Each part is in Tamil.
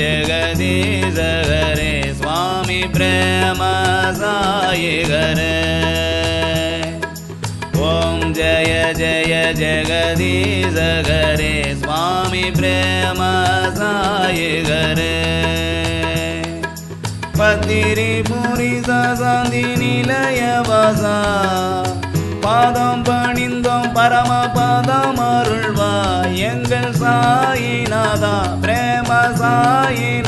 जगदीश हरे स्वामी प्रेम साई हरे ॐ जय जय जगदीश हरे स्वामी प्रेम साई हरे பத்திரி பூரி சாந்தி நிலையவாசா பாதம் பணிந்தோம் பரம பாதம் அருள்வா எங்கள் नादाेमसै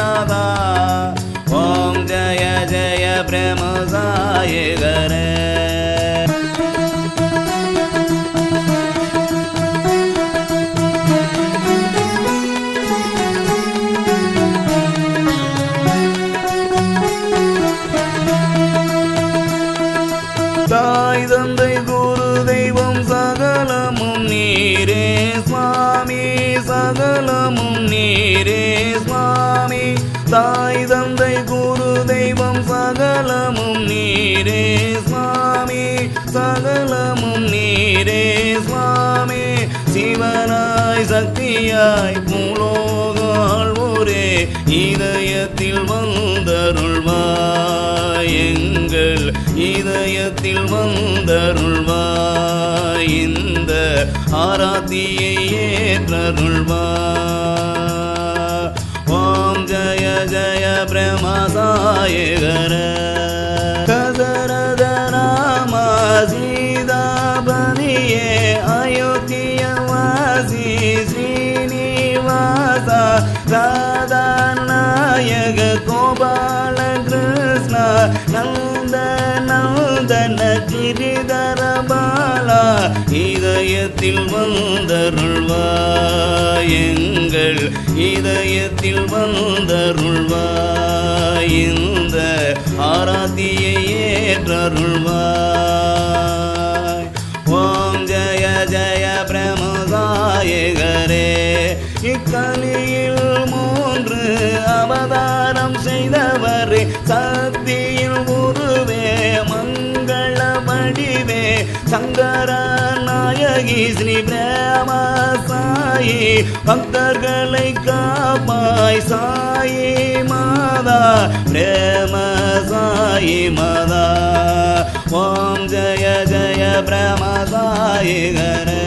ॐ जय जय प्रेम साय गरे சகலமும் நீரே சுவாமி. தாய் தந்தை குரு தெய்வம் சகலமும் நீரே சுவாமி. சகலமும் நீரே சுவாமி. சிவனாய் சக்தியாய் மூலோகால் ஒரே இதயத்தில் வந்தருள்வாய். எங்கள் இதயத்தில் வந்தருள்வாய். இந்த ஆராத்தியை ஏற்றருள்வார். ஓம் ஜய ஜய பிரமசாயகர. கதரத ராம சீதாபதியே ராதா நாயக கோபால கிருஷ்ணா நந்த நந்தன கிரிதர பாலா இதயத்தில் வந்தருள்வாய் எங்கள் இதயத்தில் வந்தருள்வாய். இந்த ஆராத்தியை ஏற்றருள்வாய். ஓம் ஜய ஜய பிரமதாயகரே. இக்கலியில் மூன்று அவதாரம் செய்தவரே. சக்தியில் நாயகி ஸ்ரீ பிரேம சாயி பக்தர்களை காப்பாய் சாயி மாதா பிரேம சாயி மாதா. ஓம் ஜய ஜய பிரேம சாயி கரே